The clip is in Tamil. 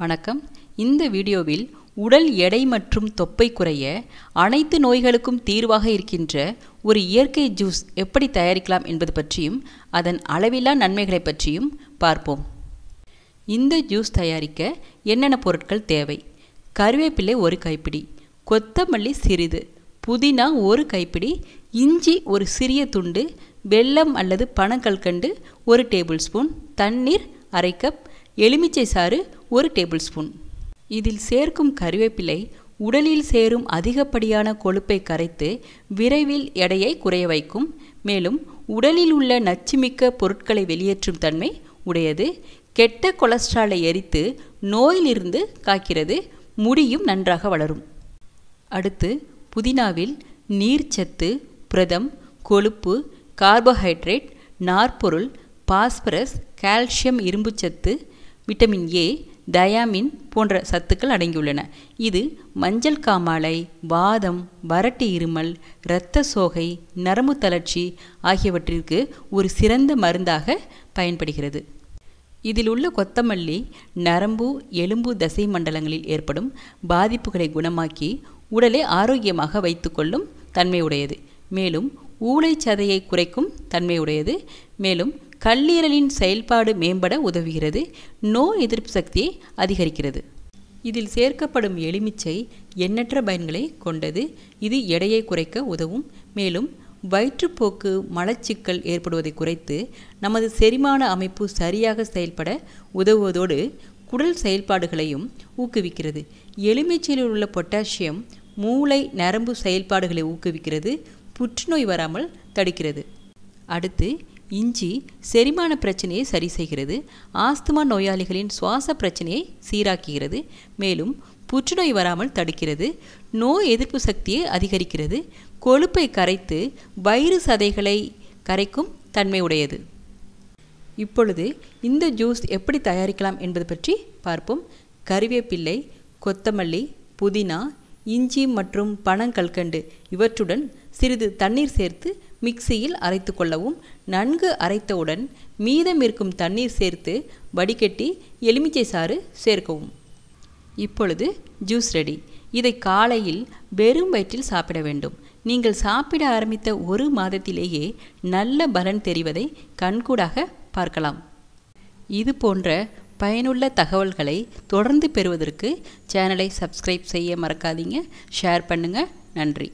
வணக்கம். இந்த வீடியோவில் உடல் எடை மற்றும் தொப்பை குறைய அனைத்து நோய்களுக்கும் தீர்வாக இருக்கின்ற ஒரு இயற்கை ஜூஸ் எப்படி தயாரிக்கலாம் என்பது பற்றியும் அதன் அளவில்லா நன்மைகளை பற்றியும் பார்ப்போம். இந்த ஜூஸ் தயாரிக்க என்னென்ன பொருட்கள் தேவை? கருவேப்பிலை ஒரு கைப்பிடி கொத்தமல்லி சிறிது புதினா ஒரு கைப்பிடி இஞ்சி ஒரு சிறிய துண்டு வெல்லம் அல்லது பனங்கல்கண்டு ஒரு டேபிள் ஸ்பூன் தண்ணீர் அரை கப் எலுமிச்சை சாறு ஒரு டேபிள் ஸ்பூன். இதில் சேர்க்கும் கறிவேப்பிலை உடலில் சேரும் அதிகப்படியான கொழுப்பை கரைத்து விரைவில் எடையை குறைய வைக்கும். மேலும் உடலில் உள்ள நச்சுமிக்க பொருட்களை வெளியேற்றும் தன்மை உடையது. கெட்ட கொலஸ்ட்ராலை எரித்து நோயிலிருந்து காக்கிறது. முடியும் நன்றாக வளரும். அடுத்து புதினாவில் நீர்ச்சத்து புரதம் கொழுப்பு கார்போஹைட்ரேட் நார்பொருள் பாஸ்பரஸ் கால்சியம் இரும்புச்சத்து விட்டமின் ஏ டயாமின் போன்ற சத்துக்கள் அடங்கியுள்ளன. இது மஞ்சள் காமாலை வாதம் வறட்டு இருமல் இரத்த சோகை நரம்பு தளர்ச்சி ஆகியவற்றிற்கு ஒரு சிறந்த மருந்தாக பயன்படுகிறது. இதில் உள்ள கொத்தமல்லி நரம்பு எலும்பு தசை மண்டலங்களில் ஏற்படும் பாதிப்புகளை குணமாக்கி உடலை ஆரோக்கியமாக வைத்துக்கொள்ளும் தன்மையுடையது. மேலும் ஊளைச்சதையை குறைக்கும் தன்மையுடையது. மேலும் கல்லீரலின் செயல்பாடு மேம்பட உதவுகிறது. நோய் எதிர்ப்பு சக்தியை அதிகரிக்கிறது. இதில் சேர்க்கப்படும் எலுமிச்சை எண்ணற்ற பயன்களை கொண்டது. இது எடையை குறைக்க உதவும். மேலும் வயிற்றுப்போக்கு மலச்சிக்கல் ஏற்படுவதை குறைத்து நமது செரிமான அமைப்பு சரியாக செயல்பட உதவுவதோடு குடல் செயல்பாடுகளையும் ஊக்குவிக்கிறது. எலுமிச்சையில் உள்ள பொட்டாசியம் மூளை நரம்பு செயல்பாடுகளை ஊக்குவிக்கிறது. புற்றுநோய் வராமல் தடுக்கிறது. அடுத்து இஞ்சி செரிமான பிரச்சனையை சரி செய்கிறது. ஆஸ்துமா நோயாளிகளின் சுவாச பிரச்சனையை சீராக்குகிறது. மேலும் புற்றுநோய் வராமல் தடுக்கிறது. நோய் எதிர்ப்பு சக்தியை அதிகரிக்கிறது. கொழுப்பை கரைத்து வயிறு சதைகளை கரைக்கும் தன்மை உடையது. இப்பொழுது இந்த ஜூஸ் எப்படி தயாரிக்கலாம் என்பது பற்றி பார்ப்போம். கறிவேப்பிள்ளை கொத்தமல்லி புதினா இஞ்சி மற்றும் பனங்கல்கண்டு இவற்றுடன் சிறிது தண்ணீர் சேர்த்து மிக்சியில் அரைத்து கொள்ளவும் நன்கு அரைத்தவுடன் மீதம் இருக்கும் தண்ணீர் சேர்த்து வடிகட்டி எலுமிச்சை சாறு சேர்க்கவும். இப்பொழுது ஜூஸ் ரெடி. இதை காலையில் வெறும் வயிற்றில் சாப்பிட வேண்டும். நீங்கள் சாப்பிட ஆரம்பித்த ஒரு மாதத்திலேயே நல்ல பலன் தெரிவதை கண்கூடாக பார்க்கலாம். இது போன்ற பயனுள்ள தகவல்களை தொடர்ந்து பெறுவதற்கு சேனலை சப்ஸ்கிரைப் செய்ய மறக்காதீங்க. ஷேர் பண்ணுங்கள் நன்றி.